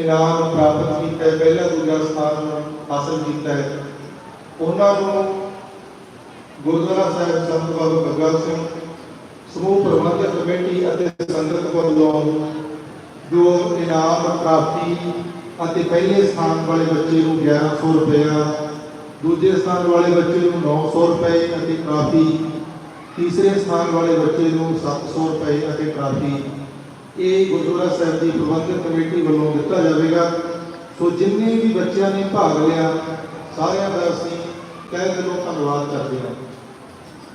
ਇਨਾਮ ਪ੍ਰਾਪਤ ਕੀਤਾ ਹੈ, ਪਹਿਲਾ ਦੂਜਾ ਸਥਾਨ ਹਾਸਲ ਕੀਤਾ ਹੈ। ਉਹਨਾਂ ਨੂੰ ਗੁਰਦੁਆਰਾ ਸਾਹਿਬ ਸੰਤ ਬਾਬਾ ਬੱਗਾ ਸਿੰਘ, ਸਮੂਹ ਪ੍ਰਬੰਧਕ ਕਮੇਟੀ ਅਤੇ ਸੰਗਤ ਵੱਲੋਂ ਜੋ ਇਨਾਮ ਪ੍ਰਾਪਤੀ ਅਤੇ ਪਹਿਲੇ ਸਥਾਨ ਵਾਲੇ ਬੱਚੇ ਨੂੰ 1100 ਰੁਪਇਆ, ਦੂਜੇ ਸਥਾਨ ਵਾਲੇ ਬੱਚੇ ਨੂੰ 900 ਰੁਪਏ ਅਤੇ ਟਰਾਫੀ ਤੀਸਰੇ ਸਥਾਨ ਵਾਲੇ ਬੱਚੇ ਨੂੰ 700 ਰੁਪਏ ਅਤੇ ਟਰਾਫੀ ਇਹ ਗੁਰਦੁਆਰਾ ਸਾਹਿਬ ਦੀ ਪ੍ਰਬੰਧਕ ਕਮੇਟੀ ਵੱਲੋਂ ਦਿੱਤਾ ਜਾਵੇਗਾ ਸੋ ਜਿੰਨੇ ਵੀ ਬੱਚਿਆਂ ਨੇ ਭਾਗ ਲਿਆ ਸਾਰਿਆਂ ਦਾ ਅਸੀਂ ਕਹਿ ਦਿਲੋਂ ਧੰਨਵਾਦ ਕਰਦੇ ਹਾਂ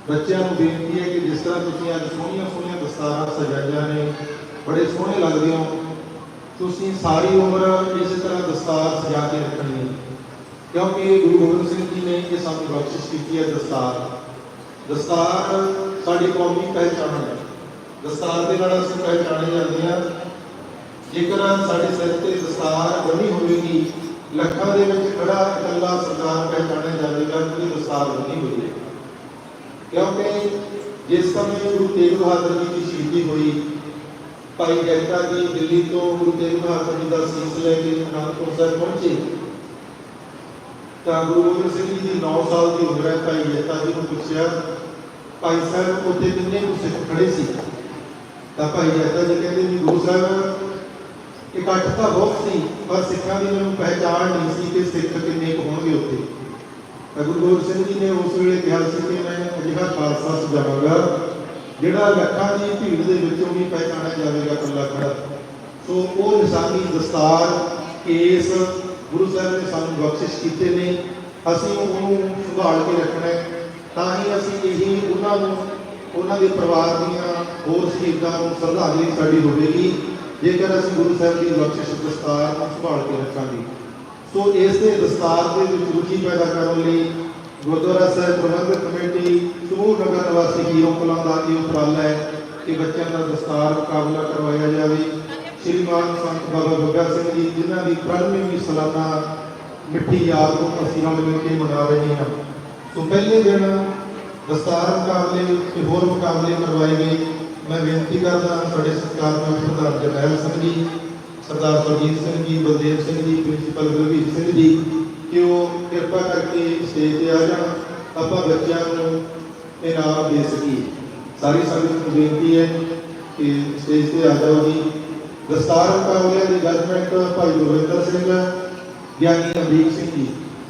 ਬੱਚਿਆਂ ਨੂੰ ਬੇਨਤੀ ਹੈ ਕਿ ਜਿਸ ਤਰ੍ਹਾਂ ਤੁਸੀਂ ਅੱਜ ਸੋਹਣੀਆਂ ਸੋਹਣੀਆਂ ਦਸਤਾਰਾਂ ਸਜਾਈਆਂ ਨੇ ਬੜੇ ਸੋਹਣੇ ਲੱਗਦੇ ਹੋ ਤੁਸੀਂ ਸਾਰੀ ਉਮਰ ਇਸੇ ਤਰ੍ਹਾਂ ਦਸਤਾਰ ਸਜਾ ਕੇ ਰੱਖਣੀ ਹੈ ਕਿਉਂਕਿ ਗੁਰੂ ਗੋਬਿੰਦ ਸਿੰਘ ਜੀ ਨੇ ਇਹ ਸਾਨੂੰ ਬਖਸ਼ਿਸ਼ ਕੀਤੀ ਹੈ ਦਸਤਾਰ ਦਸਤਾਰ ਸਾਡੀ ਕੌਮੀ ਪਹਿਚਾਣ ਹੈ ਦਸਤਾਰ ਦੇ ਨਾਲ ਅਸੀਂ ਪਹਿਚਾਣੇ ਜਾਂਦੇ ਹਾਂ ਜੇਕਰ ਸਾਡੇ ਸਿਰ ਤੇ ਦਸਤਾਰ ਬਣੀ ਹੋਵੇਗੀ, ਲੱਖਾਂ ਦੇ ਵਿੱਚ ਖੜਾ ਇਕੱਲਾ ਸਰਦਾਰ ਪਹਿਚਾਣਿਆ ਜਾਵੇਗਾ ਕਿ ਦਸਤਾਰ ਬਣੀ ਹੋਈ ਹੈ। ਕਿਉਂਕਿ ਜਿਸ ਸਮੇਂ ਗੁਰੂ ਤੇਗ ਬਹਾਦਰ ਜੀ ਦੀ ਸ਼ਹੀਦੀ ਹੋਈ, ਭਾਈ ਜੈਤਾ ਜੀ ਦਿੱਲੀ ਤੋਂ ਗੁਰੂ ਤੇਗ ਬਹਾਦਰ ਜੀ ਦਾ ਸੀਸ ਲੈ ਕੇ ਅਨੰਦਪੁਰ ਸਾਹਿਬ ਪਹੁੰਚੇ, ਤਾਂ ਗੁਰੂ ਗੋਬਿੰਦ ਸਿੰਘ ਜੀ ਦੀ 9 ਸਾਲ ਦੀ ਉਮਰ ਹੈ, ਭਾਈ ਜੈਤਾ ਜੀ ਨੂੰ ਪੁੱਛਿਆ, ਭਾਈ ਸਾਹਿਬ, ਉੱਥੇ ਕਿੰਨੇ ਸਿੱਖ ਖੜੇ ਸੀ? ਤਾਂ ਭਾਈ ਜੈਤਾ ਜੀ ਕਹਿੰਦੇ ਵੀ ਗੁਰੂ ਸਾਹਿਬ ਇਕੱਠ ਤਾਂ ਬਹੁਤ ਸੀ, ਪਰ ਸਿੱਖਾਂ ਦੀ ਮੈਨੂੰ ਪਹਿਚਾਣ ਨਹੀਂ ਸੀ ਕਿ ਸਿੱਖ ਕਿੰਨੇ ਕੁ ਹੋਣਗੇ ਉੱਥੇ। ਤਾਂ ਗੁਰੂ ਗੋਬਿੰਦ ਸਿੰਘ ਜੀ ਨੇ ਉਸ ਵੇਲੇ ਕਿਹਾ ਸੀ ਕਿ ਮੈਂ ਅਜਿਹਾ ਖਾਲਸਾ ਸਜਾਵਾਂਗਾ, ਜਿਹੜਾ ਲੱਖਾਂ ਦੀ ਭੀੜ ਦੇ ਵਿੱਚੋਂ ਵੀ ਪਹਿਚਾਣਿਆ ਜਾਵੇਗਾ ਇਕੱਲਾ ਖੜਾ। ਸੋ ਉਹ ਨਿਸ਼ਾਨੀ ਦਸਤਾਰ, ਕੇਸ ਗੁਰੂ ਸਾਹਿਬ ਨੇ ਸਾਨੂੰ ਬਖਸ਼ਿਸ਼ ਕੀਤੇ ਨੇ। ਅਸੀਂ ਉਹਨੂੰ ਸੰਭਾਲ ਕੇ ਰੱਖਣਾ ਹੈ। ਤਾਂ ਹੀ ਅਸੀਂ ਇਹੀ ਉਹਨਾਂ ਨੂੰ ਉਹਨਾਂ ਦੇ ਪਰਿਵਾਰ ਦੀਆਂ ਹੋਰ ਸ਼ਹੀਦਾਂ ਨੂੰ ਸ਼ਰਧਾਂਜਲੀ ਸਾਡੀ ਹੋਵੇਗੀ, ਜੇਕਰ ਅਸੀਂ ਗੁਰੂ ਸਾਹਿਬ ਦੀ ਬਖਸ਼ਿਸ਼ ਦਸਤਾਰ ਨੂੰ ਸੰਭਾਲ ਕੇ ਰੱਖਾਂਗੇ। ਸੋ ਇਸ ਦੇ ਦਸਤਾਰ ਦੇ ਵਿੱਚ ਰੁਚੀ ਪੈਦਾ ਕਰਨ ਲਈ ਗੁਰਦੁਆਰਾ ਸਾਹਿਬ ਪ੍ਰਬੰਧਕ ਕਮੇਟੀ, ਸਮੂਹ ਨਗਰ ਨਿਵਾਸੀ ਹੀਰੋ ਕਲਾਂ ਦਾ ਇਹ ਉਪਰਾਲਾ ਹੈ ਕਿ ਬੱਚਿਆਂ ਦਾ ਦਸਤਾਰ ਮੁਕਾਬਲਾ ਕਰਵਾਇਆ ਜਾਵੇ। ਸ਼੍ਰੀਮਾਨ ਸੰਤ ਬਾਬਾ ਬੱਗਾ ਸਿੰਘ ਜੀ, ਜਿਨ੍ਹਾਂ ਦੀ 95ਵੀਂ ਸਾਲਾਨਾ ਮਿੱਠੀ ਯਾਦ ਨੂੰ ਅਸੀਂ ਰਲ ਮਿਲ ਕੇ ਮਨਾ ਰਹੇ ਹਾਂ। ਸੋ ਪਹਿਲੇ ਦਿਨ ਦਸਤਾਰ ਮੁਕਾਬਲੇ ਤੇ ਹੋਰ ਮੁਕਾਬਲੇ ਕਰਵਾਏ ਗਏ। ਮੈਂ ਬੇਨਤੀ ਕਰਦਾ ਸਾਡੇ ਸਤਿਕਾਰਯੋਗ ਪ੍ਰਧਾਨ ਜਰਨੈਲ ਸਿੰਘ ਜੀ, ਸਰਦਾਰ ਬਲਜੀਤ ਸਿੰਘ ਜੀ, ਬਲਦੇਵ ਸਿੰਘ ਜੀ, ਪ੍ਰਿੰਸੀਪਲ ਬਲਵੀਰ ਸਿੰਘ ਜੀ, ਕਿ ਉਹ ਕਿਰਪਾ ਕਰਕੇ ਸਟੇਜ ਤੇ ਆ ਜਾਣ, ਆਪਾਂ ਬੱਚਿਆਂ ਨੂੰ ਇਨਾਮ ਦੇ ਸਕੀਏ। ਸਾਰੀ ਸੰਗਤ ਨੂੰ ਬੇਨਤੀ ਹੈ ਕਿ ਸਟੇਜ ਤੇ ਆ ਜਾਓ ਜੀ। ਦਸਤਾਰ ਮੁਕਾਬਲਿਆਂ ਦੀ ਜੱਜਮੈਂਟ ਭਾਈ ਗੁਰਵਿੰਦਰ ਸਿੰਘ, ਗਿਆਨੀ ਅਮਰੀਕ ਸਿੰਘ ਜੀ,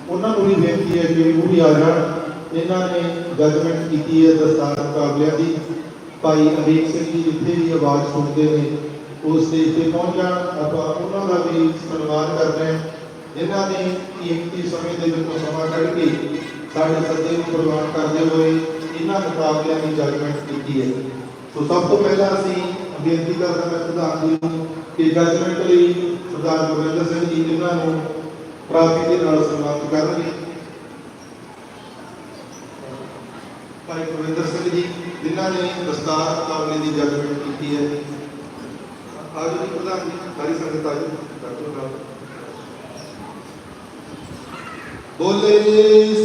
ਉਹਨਾਂ ਨੂੰ ਵੀ ਬੇਨਤੀ ਹੈ ਕਿ ਉਹ ਵੀ ਆ ਜਾਣ। ਇਹਨਾਂ ਨੇ ਜੱਜਮੈਂਟ ਕੀਤੀ ਹੈ ਦਸਤਾਰ ਮੁਕਾਬਲਿਆਂ ਦੀ। ਭਾਈ ਅਮਰੀਕ ਸਿੰਘ ਜੀ ਜਿੱਥੇ ਵੀ ਆਵਾਜ਼ ਸੁਣਦੇ ਨੇ, ਉਹ ਸਟੇਜ ਤੇ ਪਹੁੰਚ ਜਾਣ। ਆਪਾਂ ਉਹਨਾਂ ਦਾ ਵੀ ਸਨਮਾਨ ਕਰਦੇ ਹਾਂ। ਇਹਨਾਂ ਨੇ ਕੀਮਤੀ ਸਮੇਂ ਦੇ ਵਿੱਚੋਂ ਸਮਾਂ ਕੱਢ ਕੇ ਸਾਡੇ ਸੱਦੇ ਨੂੰ ਪ੍ਰਵਾਨ ਕਰਦੇ ਹੋਏ ਇਹਨਾਂ ਮੁਕਾਬਲਿਆਂ ਦੀ ਜੱਜਮੈਂਟ ਕੀਤੀ ਹੈ। ਸੋ ਸਭ ਤੋਂ ਪਹਿਲਾਂ ਅਸੀਂ ਬੇਨਤੀ ਕਰਦਾ ਮੈਂ ਪ੍ਰਧਾਨ ਜੀ ਨੂੰ ਕਿ ਜੱਜਮੈਂਟ ਲਈ ਸਰਦਾਰ ਗੁਰਿੰਦਰ ਸਿੰਘ ਜੀ ਇਹਨਾਂ ਨੂੰ ਪ੍ਰਾਪਤੀ ਦੇ ਨਾਲ ਸਨਮਾਨਿਤ ਕਰਨਗੇ। ਭਾਈ ਗੁਰਵਿੰਦਰ ਸਿੰਘ ਜੀ, ਜਿਨ੍ਹਾਂ ਨੇ ਦਸਤਾਰ ਮੁਕਾਬਲੇ ਦੀ ਜੱਜਮੈਂਟ ਕੀਤੀ ਹੈ। ਆਜੋ ਜੀ ਪ੍ਰਧਾਨ ਜੀ, ਸਾਰੀ ਸੰਗਤ ਆਜੋ। ਡਾਕਟਰ ਸਾਹਿਬ ਬੋਲੇ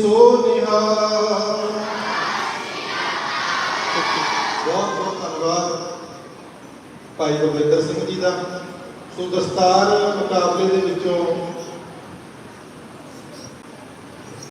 ਸੋ ਨਿਹਾਲ। ਬਹੁਤ ਬਹੁਤ ਧੰਨਵਾਦ ਭਾਈ ਗੁਰਵਿੰਦਰ ਸਿੰਘ ਜੀ ਦਾ। ਸੋ ਦਸਤਾਰ ਮੁਕਾਬਲੇ ਦੇ ਵਿੱਚੋਂ